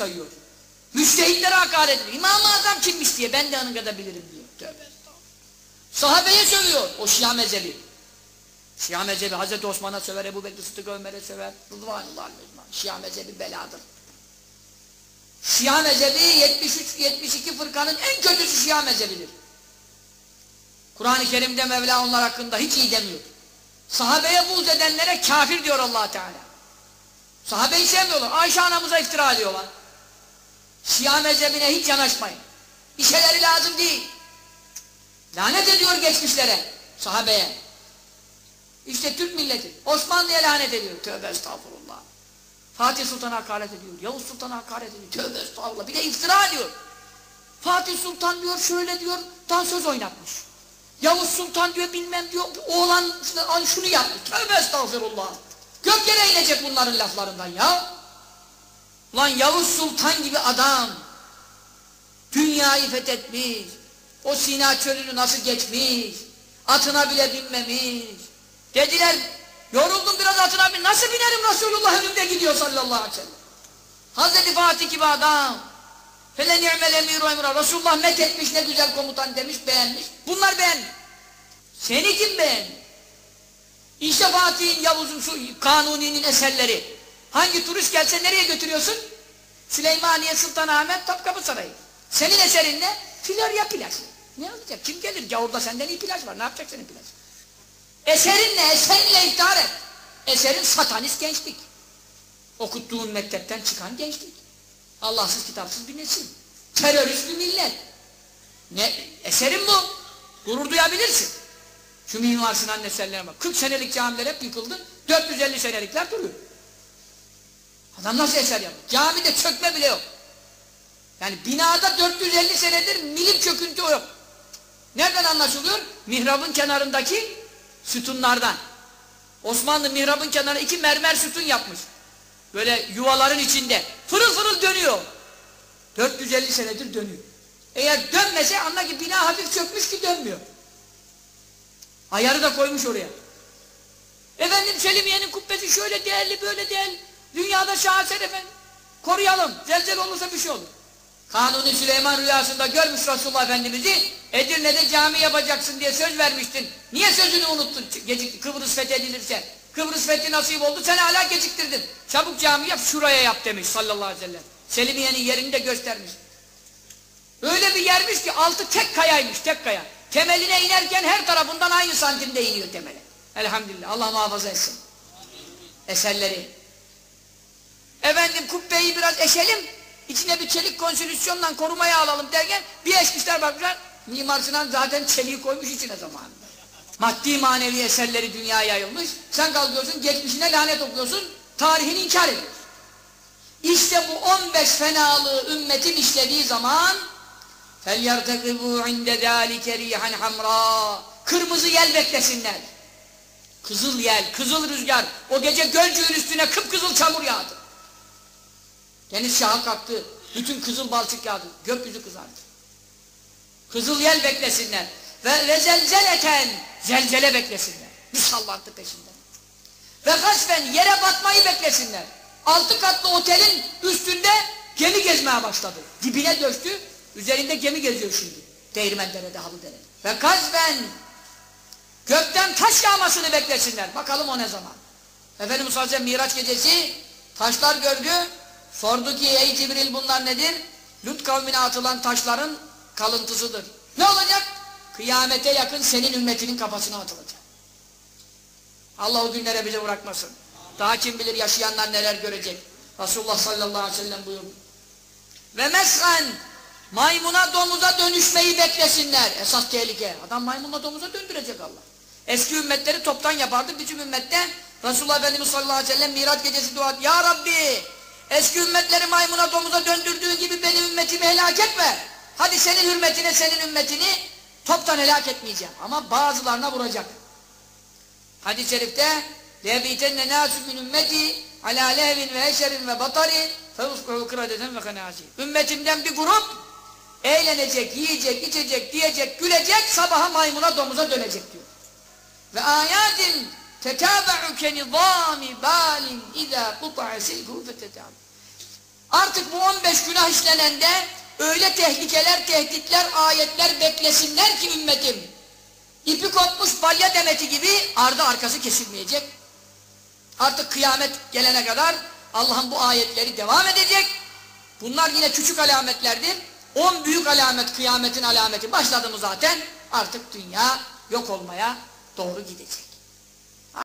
sayıyor. Müştehitlere hakaret ediyor. İmam-ı Azam kimmiş diye ben de onun kadar bilirim diyor. Tövbe. Sahabeye sövüyor o Şia mezhebi. Şia mezhebi Hazreti Osman'a söver, Ebu Bekir Sıddık Ömer'e söver. Rıdvanullah mecman. Şia mezhebi beladır. Şia mezhebi 73-72 fırkanın en kötüsü Şia mezhebidir. Kur'an-ı Kerim'de Mevla onlar hakkında hiç iyi demiyor. Sahabeye buğz edenlere kafir diyor allah Teala. Sahabeyi sevmiyorlar. Ayşe anamıza iftira ediyorlar. Şia mezhebine hiç yanaşmayın. Bir şeyleri lazım değil. Lanet ediyor geçmişlere, sahabeye. İşte Türk milleti. Osmanlı'ya lanet ediyor. Tövbe estağfurullah. Fatih Sultan'a hakaret ediyor. Yavuz Sultan'a hakaret ediyor. Tövbe estağfurullah. Bir de iftira ediyor. Fatih Sultan diyor şöyle diyor dansöz oynatmış. Yavuz Sultan diyor bilmem diyor oğlan şunu yapmış. Tövbe estağfurullah. Gök yere inecek bunların laflarından ya. Ulan Yavuz Sultan gibi adam dünyayı fethetmiş. O Sina çölünü nasıl geçmiş. Atına bile binmemiş. Dediler yoruldum biraz atına bin. Nasıl binerim Resulullah önümde gidiyor sallallahu aleyhi ve sellem. Hazreti Fatih gibi adam. Fele ni'mel emiru emra. Resulullah met etmiş ne güzel komutan demiş beğenmiş. Bunlar beğenmiş. Seni kim beğendi? İşte Fatih'in, Yavuz'un, şu Kanuni'nin eserleri. Hangi turist gelse nereye götürüyorsun? Süleymaniye Sultanahmet Topkapı Sarayı. Senin eserin ne? Florya plaj. Ne olacak? Kim gelir? Gavurda senden iyi plaj var. Ne yapacak senin plaj? Eserin ne? Eserinle iftihar et. Eserin satanist gençlik. Okuttuğun mektepten çıkan gençlik. Allahsız kitapsız bir nesil. Terörist bir millet. Ne? Eserin bu. Gurur duyabilirsin. Şu Mimar Sinan eserlerine bak. 40 senelik camiler hep yıkıldı. 450 senelikler duruyor. Adam nasıl eser yapıyor? Camide çökme bile yok. Yani binada 450 senedir milim çöküntü yok. Nereden anlaşılıyor? Mihrabın kenarındaki sütunlardan. Osmanlı mihrabın kenarına iki mermer sütun yapmış. Böyle yuvaların içinde. Fırıl fırıl dönüyor. 450 senedir dönüyor. Eğer dönmese anla ki bina hafif çökmüş ki dönmüyor. Ayarı da koymuş oraya. Efendim Selimiye'nin kubbesi şöyle değerli böyle değerli. Dünyada şaheser efendim. Koruyalım. Zelzel olursa bir şey olur. Kanuni Süleyman rüyasında görmüş Resulullah Efendimiz'i Edirne'de cami yapacaksın diye söz vermiştin. Niye sözünü unuttun gecikti Kıbrıs fethedilirse? Kıbrıs fethi nasip oldu sen hala geciktirdin. Çabuk cami yap şuraya yap demiş sallallahu aleyhi ve sellem. Selimiye'nin yerini de göstermiş. Öyle bir yermiş ki altı tek kayaymış tek kaya. Temeline inerken her tarafından aynı santimde iniyor temele. Elhamdülillah Allah muhafaza etsin. Eserleri. Efendim kubbeyi biraz eşelim, içine bir çelik konsolüsyonla korumaya alalım derken bir eşmişler bakmışlar, Mimar Sinan zaten çeliği koymuş içine zamanında. Maddi manevi eserleri dünyaya yayılmış, sen kalkıyorsun geçmişine lanet okuyorsun, tarihini inkar ediyorsun. İşte bu 15 fenalığı ümmetin işlediği zaman فَلْيَرْتَقِبُوا عِنْدَ ذَٰلِكَ رِيحًا حَمْرًا Kırmızı yel beklesinler. Kızıl yel, kızıl rüzgar. O gece Gölcük'ün üstüne kıpkızıl çamur yağdı. Deniz şaha kalktı. Bütün kızıl balçık yağdı. Gökyüzü kızardı. Kızıl yel beklesinler. Ve, ve zelzeleten zelzele beklesinler. Bir sallantı peşinden. Ve gasfen yere batmayı beklesinler. Altı katlı otelin üstünde gemi gezmeye başladı. Dibine döştü. Üzerinde gemi geziyor şimdi. Değirmendere'de, Halıdere'de. Ve gazben gökten taş yağmasını beklesinler. Bakalım o ne zaman. Efendimiz Aleyhisselam Miraç gecesi taşlar gördü. Sordu ki ey Cibril bunlar nedir? Lut kavmine atılan taşların kalıntısıdır. Ne olacak? Kıyamete yakın senin ümmetinin kafasına atılacak. Allah o günlere bizi bırakmasın. Daha kim bilir yaşayanlar neler görecek. Resulullah sallallahu aleyhi ve sellem buyurdu. Ve mesren maymuna domuza dönüşmeyi beklesinler. Esas tehlike. Adam maymunla domuza döndürecek Allah. Eski ümmetleri toptan yapardı. Bizim ümmette Resulullah Efendimiz sallallahu aleyhi ve sellem Miraç gecesi dua. Ya Rabbi eski ümmetleri maymuna domuza döndürdüğü gibi benim ümmetimi helak etme. Hadi senin hürmetine senin ümmetini toptan helak etmeyeceğim. Ama bazılarına vuracak. Hadis-i şerifte لَيَبِيتَنَّ نَاسُ مِنْ ümmeti عَلَى لَهْوٍ وَهَشَرٍ وَبَطَرٍ فَوُسْقُهُ قِرَدَةً وَخَنَاسِينَ Ümmetimden bir grup eğlenecek, yiyecek, içecek, diyecek, gülecek, sabaha maymuna domuza dönecek diyor. Ve ayatin tetâbe'u kenizâmi bâlin izâ kuta'a silkuhu fetetâbe. Artık bu 15 günah işlenende öyle tehlikeler, tehditler, ayetler beklesinler ki ümmetim. İpi kopmuş balya demeti gibi ardı arkası kesilmeyecek. Artık kıyamet gelene kadar Allah'ın bu ayetleri devam edecek. Bunlar yine küçük alametlerdir. 10 büyük alamet kıyametin alameti başladı mı zaten artık dünya yok olmaya doğru gidecek.